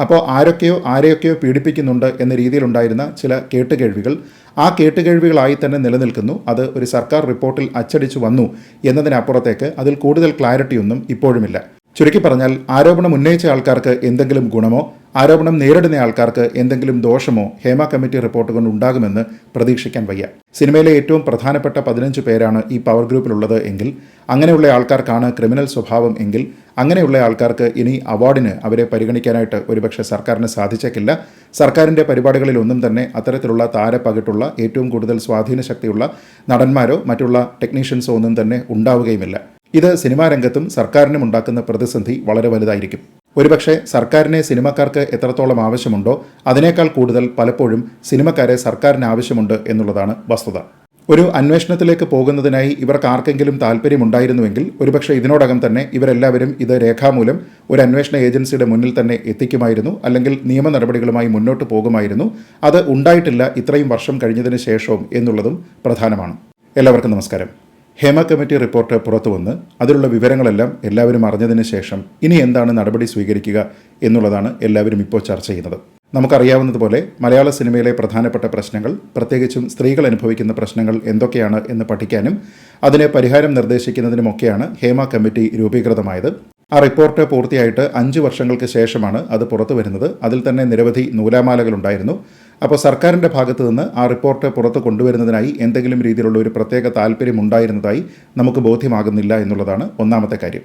അപ്പോൾ ആരൊക്കെയോ ആരെയൊക്കെയോ പീഡിപ്പിക്കുന്നുണ്ട് എന്ന രീതിയിലുണ്ടായിരുന്ന ചില കേട്ടുകേൾവികൾ. ആ കേട്ടുകേൾവികളായി തന്നെ നിലനിൽക്കുന്നു. അത് ഒരു സർക്കാർ റിപ്പോർട്ടിൽ അച്ചടിച്ചു വന്നു എന്നതിനപ്പുറത്തേക്ക് അതിൽ കൂടുതൽ ക്ലാരിറ്റിയൊന്നും ഇപ്പോഴുമില്ല. ചുരുക്കി പറഞ്ഞാൽ ആരോപണം ഉന്നയിച്ച ആൾക്കാർക്ക് എന്തെങ്കിലും ഗുണമോ ആരോപണം നേരിടുന്ന ആൾക്കാർക്ക് എന്തെങ്കിലും ദോഷമോ ഹേമ കമ്മിറ്റി റിപ്പോർട്ട് കൊണ്ട് ഉണ്ടാകുമെന്ന് പ്രതീക്ഷിക്കാൻ വയ്യ. സിനിമയിലെ ഏറ്റവും പ്രധാനപ്പെട്ട പതിനഞ്ച് പേരാണ് ഈ പവർ ഗ്രൂപ്പിലുള്ളത് എങ്കിൽ അങ്ങനെയുള്ള ആൾക്കാർക്കാണ് ക്രിമിനൽ സ്വഭാവം എങ്കിൽ അങ്ങനെയുള്ള ആൾക്കാർക്ക് ഇനി അവാർഡിന് അവരെ പരിഗണിക്കാനായിട്ട് ഒരുപക്ഷെ സർക്കാരിന് സാധിച്ചേക്കില്ല. സർക്കാരിന്റെ പരിപാടികളിലൊന്നും തന്നെ അത്തരത്തിലുള്ള താരപ്പകിട്ടുള്ള ഏറ്റവും കൂടുതൽ സ്വാധീന ശക്തിയുള്ള നടന്മാരോ മറ്റുള്ള ടെക്നീഷ്യൻസോ ഒന്നും തന്നെ ഉണ്ടാവുകയുമില്ല. ഇത് സിനിമാ രംഗത്തും സർക്കാരിനും ഉണ്ടാക്കുന്ന പ്രതിസന്ധി വളരെ വലുതായിരിക്കും. ഒരുപക്ഷെ സർക്കാരിനെ സിനിമക്കാർക്ക് എത്രത്തോളം ആവശ്യമുണ്ടോ അതിനേക്കാൾ കൂടുതൽ പലപ്പോഴും സിനിമക്കാരെ സർക്കാരിന് ആവശ്യമുണ്ട് എന്നുള്ളതാണ് വസ്തുത. ഒരു അന്വേഷണത്തിലേക്ക് പോകുന്നതിനായി ഇവർക്ക് ആർക്കെങ്കിലും താല്പര്യമുണ്ടായിരുന്നുവെങ്കിൽ ഒരുപക്ഷെ ഇതിനോടകം തന്നെ ഇവരെല്ലാവരും ഇത് രേഖാമൂലം ഒരു അന്വേഷണ ഏജൻസിയുടെ മുന്നിൽ തന്നെ എത്തിക്കുമായിരുന്നു അല്ലെങ്കിൽ നിയമ നടപടികളുമായി മുന്നോട്ട് പോകുമായിരുന്നു. അത് ഉണ്ടായിട്ടില്ല ഇത്രയും വർഷം കഴിഞ്ഞതിന് ശേഷവും എന്നുള്ളതും പ്രധാനമാണ്. എല്ലാവർക്കും നമസ്കാരം. ഹേമ കമ്മിറ്റി റിപ്പോർട്ട് പുറത്തു വന്ന് അതിലുള്ള വിവരങ്ങളെല്ലാം എല്ലാവരും അറിഞ്ഞതിന് ശേഷം ഇനി എന്താണ് നടപടി സ്വീകരിക്കുക എന്നുള്ളതാണ് എല്ലാവരും ഇപ്പോൾ ചർച്ച ചെയ്യുന്നത്. നമുക്കറിയാവുന്നതുപോലെ മലയാള സിനിമയിലെ പ്രധാനപ്പെട്ട പ്രശ്നങ്ങൾ പ്രത്യേകിച്ചും സ്ത്രീകൾ അനുഭവിക്കുന്ന പ്രശ്നങ്ങൾ എന്തൊക്കെയാണ് എന്ന് പഠിക്കാനും അതിന് പരിഹാരം നിർദ്ദേശിക്കുന്നതിനുമൊക്കെയാണ് ഹേമ കമ്മിറ്റി രൂപീകൃതമായത്. ആ റിപ്പോർട്ട് പൂർത്തിയായിട്ട് അഞ്ച് വർഷങ്ങൾക്ക് ശേഷമാണ് അത് പുറത്തു വരുന്നത് അതിൽ തന്നെ നിരവധി നൂലാമാലകളുണ്ടായിരുന്നു. അപ്പോൾ സർക്കാരിന്റെ ഭാഗത്തു നിന്ന് ആ റിപ്പോർട്ട് പുറത്ത് കൊണ്ടുവരുന്നതിനായി എന്തെങ്കിലും രീതിയിലുള്ള ഒരു പ്രത്യേക താല്പര്യം ഉണ്ടായിരുന്നതായി നമുക്ക് ബോധ്യമാകുന്നില്ല എന്നുള്ളതാണ് ഒന്നാമത്തെ കാര്യം.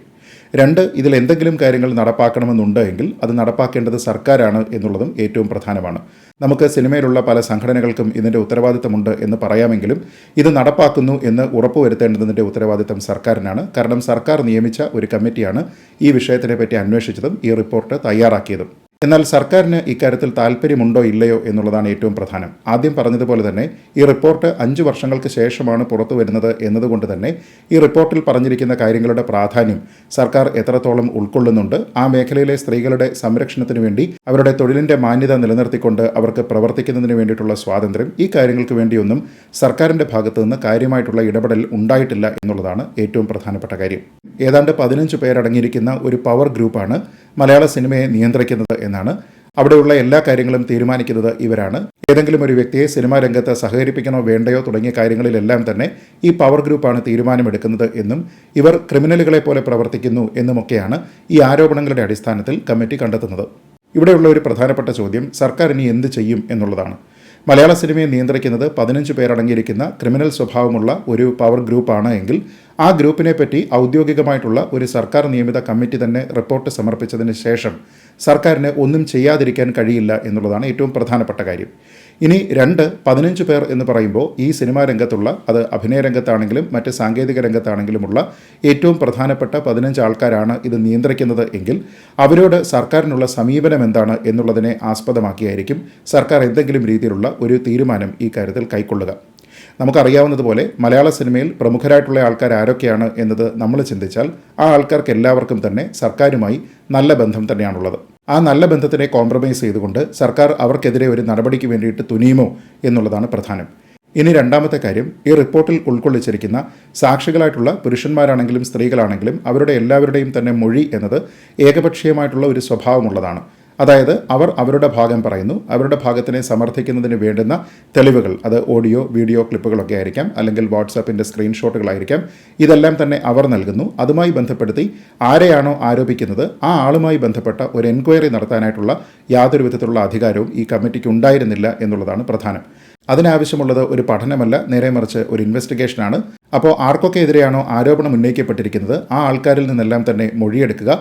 രണ്ട് ഇതിൽ എന്തെങ്കിലും കാര്യങ്ങൾ നടപ്പാക്കണമെന്നുണ്ട് എങ്കിൽ അത് നടപ്പാക്കേണ്ടത് സർക്കാരാണ് എന്നുള്ളതും ഏറ്റവും പ്രധാനമാണ്. നമുക്ക് സിനിമയിലുള്ള പല സംഘടനകൾക്കും ഇതിന്റെ ഉത്തരവാദിത്തമുണ്ട് എന്ന് പറയാമെങ്കിലും ഇത് നടപ്പാക്കുന്നു എന്ന് ഉറപ്പുവരുത്തേണ്ടതിന്റെ ഉത്തരവാദിത്തം സർക്കാരിനാണ്. കാരണം സർക്കാർ നിയമിച്ച ഒരു കമ്മിറ്റിയാണ് ഈ വിഷയത്തിനെ പറ്റി അന്വേഷിച്ചതും ഈ റിപ്പോർട്ട് തയ്യാറാക്കിയതും. എന്നാൽ സർക്കാരിന് ഇക്കാര്യത്തിൽ താല്പര്യമുണ്ടോ ഇല്ലയോ എന്നുള്ളതാണ് ഏറ്റവും പ്രധാനം. ആദ്യം പറഞ്ഞതുപോലെ തന്നെ ഈ റിപ്പോർട്ട് അഞ്ച് വർഷങ്ങൾക്ക് ശേഷമാണ് പുറത്തു വരുന്നത് എന്നതുകൊണ്ട് തന്നെ ഈ റിപ്പോർട്ടിൽ പറഞ്ഞിരിക്കുന്ന കാര്യങ്ങളുടെ പ്രാധാന്യം സർക്കാർ എത്രത്തോളം ഉൾക്കൊള്ളുന്നുണ്ട് ആ മേഖലയിലെ സ്ത്രീകളുടെ സംരക്ഷണത്തിനു വേണ്ടി അവരുടെ തൊഴിലിന്റെ മാന്യത നിലനിർത്തിക്കൊണ്ട് അവർക്ക് പ്രവർത്തിക്കുന്നതിന് വേണ്ടിയിട്ടുള്ള സ്വാതന്ത്ര്യം ഈ കാര്യങ്ങൾക്ക് വേണ്ടിയൊന്നും സർക്കാരിന്റെ ഭാഗത്തു നിന്ന് കാര്യമായിട്ടുള്ള ഇടപെടൽ ഉണ്ടായിട്ടില്ല എന്നുള്ളതാണ് ഏറ്റവും പ്രധാനപ്പെട്ട കാര്യം. ഏതാണ്ട് പതിനഞ്ച് പേരടങ്ങിയിരിക്കുന്ന ഒരു പവർ ഗ്രൂപ്പാണ് മലയാള സിനിമയെ നിയന്ത്രിക്കുന്നത് എന്നാണ് അവിടെയുള്ള എല്ലാ കാര്യങ്ങളും തീരുമാനിക്കുന്നത് ഇവരാണ്. ഏതെങ്കിലും ഒരു വ്യക്തിയെ സിനിമാ രംഗത്ത് സഹകരിപ്പിക്കണോ വേണ്ടയോ തുടങ്ങിയ കാര്യങ്ങളിലെല്ലാം തന്നെ ഈ പവർ ഗ്രൂപ്പാണ് തീരുമാനമെടുക്കുന്നത് എന്നും ഇവർ ക്രിമിനലുകളെ പോലെ പ്രവർത്തിക്കുന്നു എന്നുമൊക്കെയാണ് ഈ ആരോപണങ്ങളുടെ അടിസ്ഥാനത്തിൽ കമ്മിറ്റി കണ്ടെത്തുന്നത്. ഇവിടെയുള്ള ഒരു പ്രധാനപ്പെട്ട ചോദ്യം സർക്കാർ ഇനി എന്ത് ചെയ്യും എന്നുള്ളതാണ്. മലയാള സിനിമയെ നിയന്ത്രിക്കുന്നത് പതിനഞ്ച് പേരടങ്ങിയിരിക്കുന്ന ക്രിമിനൽ സ്വഭാവമുള്ള ഒരു പവർ ഗ്രൂപ്പാണ് എങ്കിൽ ആ ഗ്രൂപ്പിനെ പറ്റി ഔദ്യോഗികമായിട്ടുള്ള ഒരു സർക്കാർ നിയമിത കമ്മിറ്റി തന്നെ റിപ്പോർട്ട് സമർപ്പിച്ചതിന് ശേഷം സർക്കാരിന് ഒന്നും ചെയ്യാതിരിക്കാൻ കഴിയില്ല എന്നുള്ളതാണ് ഏറ്റവും പ്രധാനപ്പെട്ട കാര്യം. ഇനി രണ്ട് പതിനഞ്ച് പേർ എന്ന് പറയുമ്പോൾ ഈ സിനിമാ രംഗത്തുള്ള അത് അഭിനയ രംഗത്താണെങ്കിലും മറ്റ് സാങ്കേതിക രംഗത്താണെങ്കിലുമുള്ള ഏറ്റവും പ്രധാനപ്പെട്ട പതിനഞ്ച് ആൾക്കാരാണ് ഇത് നിയന്ത്രിക്കുന്നത് എങ്കിൽ അവരോട് സർക്കാരിനുള്ള സമീപനം എന്താണ് എന്നുള്ളതിനെ ആസ്പദമാക്കിയായിരിക്കും സർക്കാർ എന്തെങ്കിലും രീതിയിലുള്ള ഒരു തീരുമാനം ഈ കാര്യത്തിൽ കൈക്കൊള്ളുക. നമുക്കറിയാവുന്നതുപോലെ മലയാള സിനിമയിൽ പ്രമുഖരായിട്ടുള്ള ആൾക്കാർ ആരൊക്കെയാണ് എന്നത് നമ്മൾ ചിന്തിച്ചാൽ ആ ആൾക്കാർക്ക് എല്ലാവർക്കും തന്നെ സർക്കാരുമായി നല്ല ബന്ധം തന്നെയാണുള്ളത്. ആ നല്ല ബന്ധത്തിനെ കോംപ്രമൈസ് ചെയ്തുകൊണ്ട് സർക്കാർ അവർക്കെതിരെ ഒരു നടപടിക്ക് വേണ്ടിയിട്ട് തുനിയുമോ എന്നുള്ളതാണ് പ്രധാനം. ഇനി രണ്ടാമത്തെ കാര്യം ഈ റിപ്പോർട്ടിൽ ഉൾക്കൊള്ളിച്ചിരിക്കുന്ന സാക്ഷികളായിട്ടുള്ള പുരുഷന്മാരാണെങ്കിലും സ്ത്രീകളാണെങ്കിലും അവരുടെ എല്ലാവരുടെയും തന്നെ മൊഴി എന്നത് ഏകപക്ഷീയമായിട്ടുള്ള ഒരു സ്വഭാവമുള്ളതാണ്. അതായത് അവർ അവരുടെ ഭാഗം പറയുന്നു. അവരുടെ ഭാഗത്തിനെ സമർത്ഥിക്കുന്നതിന് വേണ്ടുന്ന തെളിവുകൾ അത് ഓഡിയോ വീഡിയോ ക്ലിപ്പുകളൊക്കെ ആയിരിക്കാം അല്ലെങ്കിൽ വാട്സാപ്പിന്റെ സ്ക്രീൻഷോട്ടുകളായിരിക്കാം. ഇതെല്ലാം തന്നെ അവർ നൽകുന്നു. അതുമായി ബന്ധപ്പെടുത്തി ആരെയാണോ ആരോപിക്കുന്നത് ആ ആളുമായി ബന്ധപ്പെട്ട ഒരു എൻക്വയറി നടത്താനായിട്ടുള്ള യാതൊരു വിധത്തിലുള്ള അധികാരവും ഈ കമ്മിറ്റിക്ക് ഉണ്ടായിരുന്നില്ല എന്നുള്ളതാണ് പ്രധാനം. അതിനാവശ്യമുള്ളത് ഒരു പഠനമല്ല നേരെ മറിച്ച് ഒരു ഇൻവെസ്റ്റിഗേഷനാണ്. അപ്പോൾ ആർക്കൊക്കെ എതിരെയാണോ ആരോപണം ഉന്നയിക്കപ്പെട്ടിരിക്കുന്നത് ആ ആൾക്കാരിൽ നിന്നെല്ലാം തന്നെ മൊഴിയെടുക്കുക.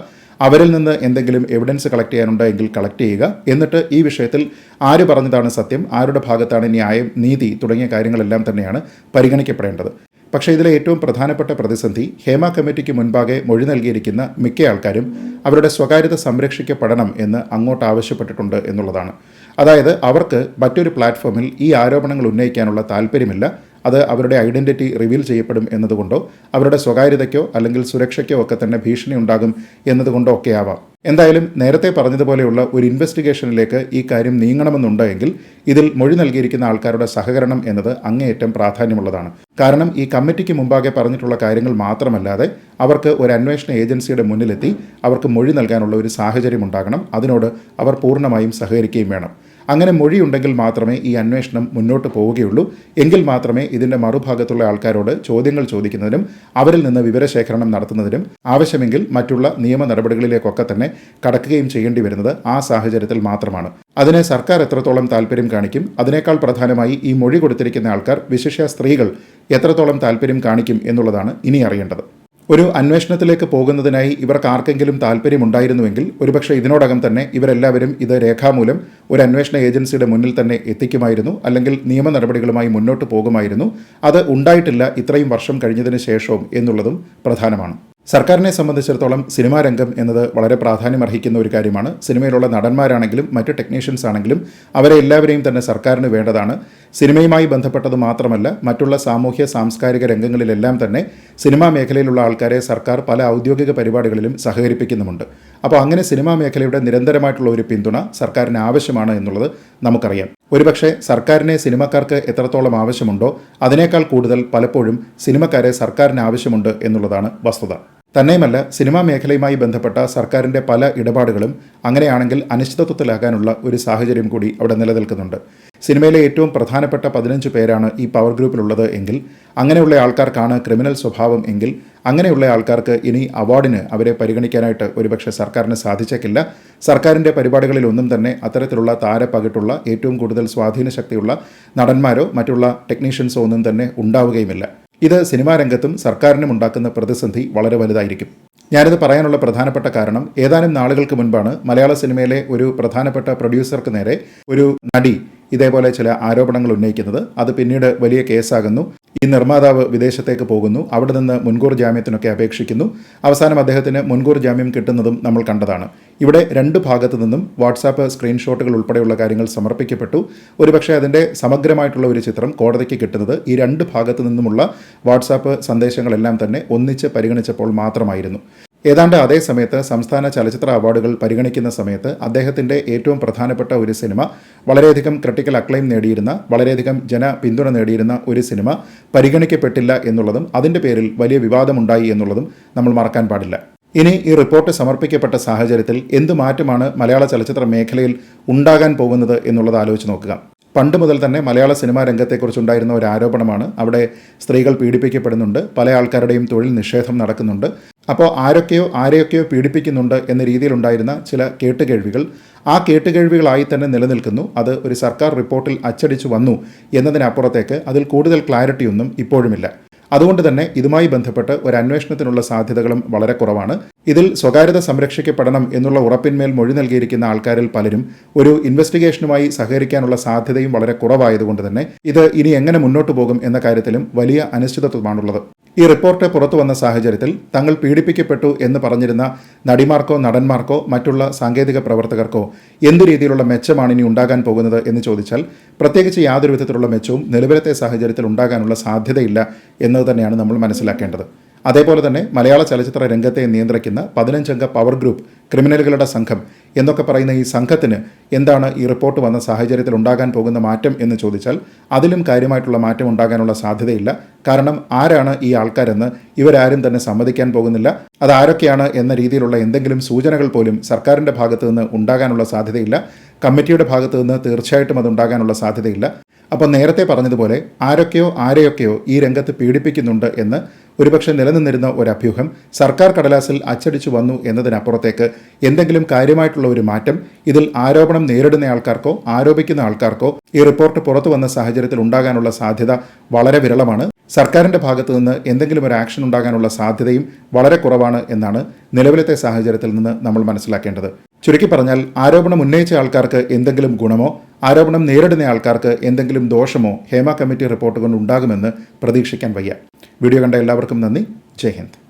അവരിൽ നിന്ന് എന്തെങ്കിലും എവിഡൻസ് കളക്ട് ചെയ്യാനുണ്ടെങ്കിൽ കളക്ട് ചെയ്യുക. എന്നിട്ട് ഈ വിഷയത്തിൽ ആര് പറഞ്ഞതാണ് സത്യം ആരുടെ ഭാഗത്താണ് ന്യായം നീതി തുടങ്ങിയ കാര്യങ്ങളെല്ലാം തന്നെയാണ് പരിഗണിക്കപ്പെടേണ്ടത്. പക്ഷേ ഇതിലെ ഏറ്റവും പ്രധാനപ്പെട്ട പ്രതിസന്ധി ഹേമ കമ്മിറ്റിക്ക് മുൻപാകെ മൊഴി നൽകിയിരിക്കുന്ന മിക്ക ആൾക്കാരും അവരുടെ സ്വകാര്യത സംരക്ഷിക്കപ്പെടണം എന്ന് അങ്ങോട്ട് ആവശ്യപ്പെട്ടിട്ടുണ്ട് എന്നുള്ളതാണ്. അതായത് അവർക്ക് മറ്റൊരു പ്ലാറ്റ്ഫോമിൽ ഈ ആരോപണങ്ങൾ ഉന്നയിക്കാനുള്ള താല്പര്യമില്ല. അത് അവരുടെ ഐഡന്റിറ്റി റിവീൽ ചെയ്യപ്പെടും എന്നതുകൊണ്ടോ അവരുടെ സ്വകാര്യതയ്ക്കോ അല്ലെങ്കിൽ സുരക്ഷയ്ക്കോ ഒക്കെ തന്നെ ഭീഷണി ഉണ്ടാകും എന്നതുകൊണ്ടോ ഒക്കെ ആവാം. എന്തായാലും നേരത്തെ പറഞ്ഞതുപോലെയുള്ള ഒരു ഇൻവെസ്റ്റിഗേഷനിലേക്ക് ഈ കാര്യം നീങ്ങണമെന്നുണ്ടെങ്കിൽ ഇതിൽ മൊഴി നൽകിയിരിക്കുന്ന ആൾക്കാരുടെ സഹകരണം എന്നത് അങ്ങേയറ്റം പ്രാധാന്യമുള്ളതാണ്. കാരണം ഈ കമ്മിറ്റിക്ക് മുമ്പാകെ പറഞ്ഞിട്ടുള്ള കാര്യങ്ങൾ മാത്രമല്ലാതെ അവർക്ക് ഒരു അന്വേഷണ ഏജൻസിയുടെ മുന്നിലെത്തി അവർക്ക് മൊഴി നൽകാനുള്ള ഒരു സാഹചര്യം ഉണ്ടാകണം. അതിനോട് അവർ പൂർണമായും സഹകരിക്കുകയും വേണം. അങ്ങനെ മൊഴിയുണ്ടെങ്കിൽ മാത്രമേ ഈ അന്വേഷണം മുന്നോട്ട് പോവുകയുള്ളൂ. എങ്കിൽ മാത്രമേ ഇതിന്റെ മറുഭാഗത്തുള്ള ആൾക്കാരോട് ചോദ്യങ്ങൾ ചോദിക്കുന്നതിനും അവരിൽ നിന്ന് വിവരശേഖരണം നടത്തുന്നതിനും ആവശ്യമെങ്കിൽ മറ്റുള്ള നിയമ നടപടികളിലേക്കൊക്കെ തന്നെ കടക്കുകയും ചെയ്യേണ്ടി വരുന്നത് ആ സാഹചര്യത്തിൽ മാത്രമാണ്. അതിനെ സർക്കാർ എത്രത്തോളം താല്പര്യം കാണിക്കും? അതിനേക്കാൾ പ്രധാനമായി ഈ മൊഴി കൊടുത്തിരിക്കുന്ന ആൾക്കാർ വിശിഷ്യ സ്ത്രീകൾ എത്രത്തോളം താല്പര്യം കാണിക്കും എന്നുള്ളതാണ് ഇനി അറിയേണ്ടത്. ഒരു അന്വേഷണത്തിലേക്ക് പോകുന്നതിനായി ഇവർക്ക് ആർക്കെങ്കിലും താല്പര്യമുണ്ടായിരുന്നുവെങ്കിൽ ഒരുപക്ഷെ ഇതിനോടകം തന്നെ ഇവരെല്ലാവരും ഇത് രേഖാമൂലം ഒരു അന്വേഷണ ഏജൻസിയുടെ മുന്നിൽ തന്നെ എത്തിക്കുമായിരുന്നു അല്ലെങ്കിൽ നിയമ നടപടികളുമായി മുന്നോട്ട് പോകുമായിരുന്നു. അത് ഉണ്ടായിട്ടില്ല ഇത്രയും വർഷം കഴിഞ്ഞതിന് ശേഷവും എന്നുള്ളതും പ്രധാനമാണ്. സർക്കാരിനെ സംബന്ധിച്ചിടത്തോളം സിനിമാ രംഗം എന്നത് വളരെ പ്രാധാന്യം അർഹിക്കുന്ന ഒരു കാര്യമാണ്. സിനിമയിലുള്ള നടന്മാരാണെങ്കിലും മറ്റ് ടെക്നീഷ്യൻസ് ആണെങ്കിലും അവരെ എല്ലാവരെയും തന്നെ സർക്കാരിന് വേണ്ടതാണ്. സിനിമയുമായി ബന്ധപ്പെട്ടത് മാത്രമല്ല മറ്റുള്ള സാമൂഹ്യ സാംസ്കാരിക രംഗങ്ങളിലെല്ലാം തന്നെ സിനിമാ മേഖലയിലുള്ള ആൾക്കാരെ സർക്കാർ പല ഔദ്യോഗിക പരിപാടികളിലും സഹകരിപ്പിക്കുന്നുമുണ്ട്. അപ്പോൾ അങ്ങനെ സിനിമാ മേഖലയുടെ നിരന്തരമായിട്ടുള്ള ഒരു പിന്തുണ സർക്കാരിന് ആവശ്യമാണ് എന്നുള്ളത് നമുക്കറിയാം. ഒരുപക്ഷെ സർക്കാരിനെ സിനിമക്കാർക്ക് എത്രത്തോളം ആവശ്യമുണ്ടോ അതിനേക്കാൾ കൂടുതൽ പലപ്പോഴും സിനിമക്കാരെ സർക്കാരിന് ആവശ്യമുണ്ട് എന്നുള്ളതാണ് വസ്തുത. തന്നെയുമല്ല സിനിമാ മേഖലയുമായി ബന്ധപ്പെട്ട സർക്കാരിന്റെ പല ഇടപാടുകളും അങ്ങനെയാണെങ്കിൽ അനിശ്ചിതത്വത്തിലാകാനുള്ള ഒരു സാഹചര്യം കൂടി അവിടെ നിലനിൽക്കുന്നുണ്ട്. സിനിമയിലെ ഏറ്റവും പ്രധാനപ്പെട്ട പതിനഞ്ച് പേരാണ് ഈ പവർ ഗ്രൂപ്പിലുള്ളത് എങ്കിൽ അങ്ങനെയുള്ള ആൾക്കാർക്കാണ് ക്രിമിനൽ സ്വഭാവം എങ്കിൽ അങ്ങനെയുള്ള ആൾക്കാർക്ക് ഇനി അവാർഡിന് അവരെ പരിഗണിക്കാനായിട്ട് ഒരുപക്ഷെ സർക്കാരിന് സാധിച്ചേക്കില്ല. സർക്കാരിന്റെ പരിപാടികളിലൊന്നും തന്നെ അത്തരത്തിലുള്ള താരപ്പകിട്ടുള്ള ഏറ്റവും കൂടുതൽ സ്വാധീന ശക്തിയുള്ള നടന്മാരോ മറ്റുള്ള ടെക്നീഷ്യൻസോ ഒന്നും തന്നെ ഉണ്ടാവുകയുമില്ല. ഇത് സിനിമാ രംഗത്തും സർക്കാരിനും ഉണ്ടാക്കുന്ന പ്രതിസന്ധി വളരെ വലുതായിരിക്കും. ഞാനിത് പറയാനുള്ള പ്രധാനപ്പെട്ട കാരണം ഏതാനും നാളുകൾക്ക് മുൻപാണ് മലയാള സിനിമയിലെ ഒരു പ്രധാനപ്പെട്ട പ്രൊഡ്യൂസർക്ക് നേരെ ഒരു നടി ഇതേപോലെ ചില ആരോപണങ്ങൾ ഉന്നയിക്കുന്നത്. അത് പിന്നീട് വലിയ കേസാകുന്നു. ഈ നിർമ്മാതാവ് വിദേശത്തേക്ക് പോകുന്നു. അവിടെ നിന്ന് മുൻകൂർ ജാമ്യത്തിനൊക്കെ അപേക്ഷിക്കുന്നു. അവസാനം അദ്ദേഹത്തിന് മുൻകൂർ ജാമ്യം കിട്ടുന്നതും നമ്മൾ കണ്ടതാണ്. ഇവിടെ രണ്ട് ഭാഗത്തു നിന്നും വാട്സാപ്പ് സ്ക്രീൻഷോട്ടുകൾ ഉൾപ്പെടെയുള്ള കാര്യങ്ങൾ സമർപ്പിക്കപ്പെട്ടു. ഒരുപക്ഷെ അതിന്റെ സമഗ്രമായിട്ടുള്ള ഒരു ചിത്രം കോടതിക്ക് കിട്ടുന്നത് ഈ രണ്ട് ഭാഗത്തു നിന്നുമുള്ള വാട്സാപ്പ് സന്ദേശങ്ങളെല്ലാം തന്നെ ഒന്നിച്ച് പരിഗണിച്ചപ്പോൾ മാത്രമായിരുന്നു. ഏതാണ്ട് അതേ സമയത്ത് സംസ്ഥാന ചലച്ചിത്ര അവാർഡുകൾ പരിഗണിക്കുന്ന സമയത്ത് അദ്ദേഹത്തിന്റെ ഏറ്റവും പ്രധാനപ്പെട്ട ഒരു സിനിമ വളരെയധികം ക്രിട്ടിക്കൽ അക്ലൈം നേടിയിരുന്ന വളരെയധികം ജന പിന്തുണ നേടിയിരുന്ന ഒരു സിനിമ പരിഗണിക്കപ്പെട്ടില്ല എന്നുള്ളതും അതിന്റെ പേരിൽ വലിയ വിവാദമുണ്ടായി എന്നുള്ളതും നമ്മൾ മറക്കാൻ പാടില്ല. ഇനി ഈ റിപ്പോർട്ട് സമർപ്പിക്കപ്പെട്ട സാഹചര്യത്തിൽ എന്ത് മാറ്റമാണ് മലയാള ചലച്ചിത്ര മേഖലയിൽ ഉണ്ടാകാൻ പോകുന്നത് എന്നുള്ളത് ആലോചിച്ച് നോക്കുക. പണ്ട് മുതൽ തന്നെ മലയാള സിനിമാ രംഗത്തെക്കുറിച്ചുണ്ടായിരുന്ന ഒരു ആരോപണമാണ് അവിടെ സ്ത്രീകൾ പീഡിപ്പിക്കപ്പെടുന്നുണ്ട് പല ആൾക്കാരുടെയും തൊഴിൽ നിഷേധം നടക്കുന്നുണ്ട് അപ്പോൾ ആരൊക്കെയോ ആരെയൊക്കെയോ പീഡിപ്പിക്കുന്നുണ്ട് എന്ന രീതിയിലുണ്ടായിരുന്ന ചില കേട്ടുകേഴ്വികൾ ആ കേട്ടുകേഴ്വികളായി തന്നെ നിലനിൽക്കുന്നു. അത് ഒരു സർക്കാർ റിപ്പോർട്ടിൽ അച്ചടിച്ചു വന്നു എന്നതിനപ്പുറത്തേക്ക് അതിൽ കൂടുതൽ ക്ലാരിറ്റിയൊന്നും ഇപ്പോഴുമില്ല. അതുകൊണ്ട് തന്നെ ഇതുമായി ബന്ധപ്പെട്ട് ഒരു അന്വേഷണത്തിനുള്ള സാധ്യതകളും വളരെ കുറവാണ്. ഇതിൽ സ്വകാര്യത സംരക്ഷിക്കപ്പെടണം എന്നുള്ള ഉറപ്പിന്മേൽ മൊഴി നൽകിയിരിക്കുന്ന ആൾക്കാരിൽ പലരും ഒരു ഇൻവെസ്റ്റിഗേഷനുമായി സഹകരിക്കാനുള്ള സാധ്യതയും വളരെ കുറവായതുകൊണ്ട് തന്നെ ഇത് ഇനി എങ്ങനെ മുന്നോട്ട് പോകും എന്ന കാര്യത്തിലും വലിയ അനിശ്ചിതത്വമാണുള്ളത്. ഈ റിപ്പോർട്ട് പുറത്തു വന്ന സാഹചര്യത്തിൽ തങ്ങൾ പീഡിപ്പിക്കപ്പെട്ടു എന്ന് പറഞ്ഞിരുന്ന നടിമാർക്കോ നടന്മാർക്കോ മറ്റുള്ള സാങ്കേതിക പ്രവർത്തകർക്കോ എന്തു രീതിയിലുള്ള മെച്ചമാണ് ഇനി ഉണ്ടാകാൻ പോകുന്നത് എന്ന് ചോദിച്ചാൽ പ്രത്യേകിച്ച് യാതൊരു വിധത്തിലുള്ള മെച്ചവും നിലവിലത്തെ സാഹചര്യത്തിൽ ഉണ്ടാകാനുള്ള സാധ്യതയില്ല എന്നത് തന്നെയാണ് നമ്മൾ മനസ്സിലാക്കേണ്ടത്. അതേപോലെ തന്നെ മലയാള ചലച്ചിത്ര രംഗത്തെ നിയന്ത്രിക്കുന്ന പതിനഞ്ചംഗ പവർ ഗ്രൂപ്പ് ക്രിമിനലുകളുടെ സംഘം എന്നൊക്കെ പറയുന്ന ഈ സംഘത്തിന് എന്താണ് ഈ റിപ്പോർട്ട് വന്ന സാഹചര്യത്തിൽ ഉണ്ടാകാൻ പോകുന്ന മാറ്റം എന്ന് ചോദിച്ചാൽ അതിലും കാര്യമായിട്ടുള്ള മാറ്റം ഉണ്ടാകാനുള്ള സാധ്യതയില്ല. കാരണം ആരാണ് ഈ ആൾക്കാരെന്ന് ഇവരാരും തന്നെ സമ്മതിക്കാൻ പോകുന്നില്ല. അതാരൊക്കെയാണ് എന്ന രീതിയിലുള്ള എന്തെങ്കിലും സൂചനകൾ പോലും സർക്കാരിന്റെ ഭാഗത്തു നിന്ന് ഉണ്ടാകാനുള്ള സാധ്യതയില്ല. കമ്മിറ്റിയുടെ ഭാഗത്തു നിന്ന് തീർച്ചയായിട്ടും അത് ഉണ്ടാകാനുള്ള സാധ്യതയില്ല. അപ്പോൾ നേരത്തെ പറഞ്ഞതുപോലെ ആരൊക്കെയോ ആരെയൊക്കെയോ ഈ രംഗത്ത് പീഡിപ്പിക്കുന്നുണ്ട് എന്ന് ഒരുപക്ഷെ നിലനിന്നിരുന്ന ഒരു അഭ്യൂഹം സർക്കാർ കടലാസിൽ അച്ചടിച്ചു വന്നു എന്നതിനപ്പുറത്തേക്ക് എന്തെങ്കിലും കാര്യമായിട്ടുള്ള ഒരു മാറ്റം ഇതിൽ ആരോപണം നേരിടുന്ന ആൾക്കാർക്കോ ആരോപിക്കുന്ന ആൾക്കാർക്കോ ഈ റിപ്പോർട്ട് പുറത്തു വന്ന സാഹചര്യത്തിൽ ഉണ്ടാകാനുള്ള സാധ്യത വളരെ വിരളമാണ്. സർക്കാരിന്റെ ഭാഗത്തു നിന്ന് എന്തെങ്കിലും ഒരു ആക്ഷൻ ഉണ്ടാകാനുള്ള സാധ്യതയും വളരെ കുറവാണ് എന്നാണ് നിലവിലത്തെ സാഹചര്യത്തിൽ നിന്ന് നമ്മൾ മനസ്സിലാക്കേണ്ടത്. ചുരുക്കി പറഞ്ഞാൽ ആരോപണം ഉന്നയിച്ച ആൾക്കാർക്ക് എന്തെങ്കിലും ഗുണമോ ആരോപണം നേരിടുന്ന ആൾക്കാർക്ക് എന്തെങ്കിലും ദോഷമോ ഹേമ കമ്മിറ്റി റിപ്പോർട്ട് കൊണ്ട് ഉണ്ടാകുമെന്ന് പ്രതീക്ഷിക്കാൻ വയ്യ. വീഡിയോ കണ്ട എല്ലാവർക്കും നന്ദി. ജയ് ഹിന്ദ്.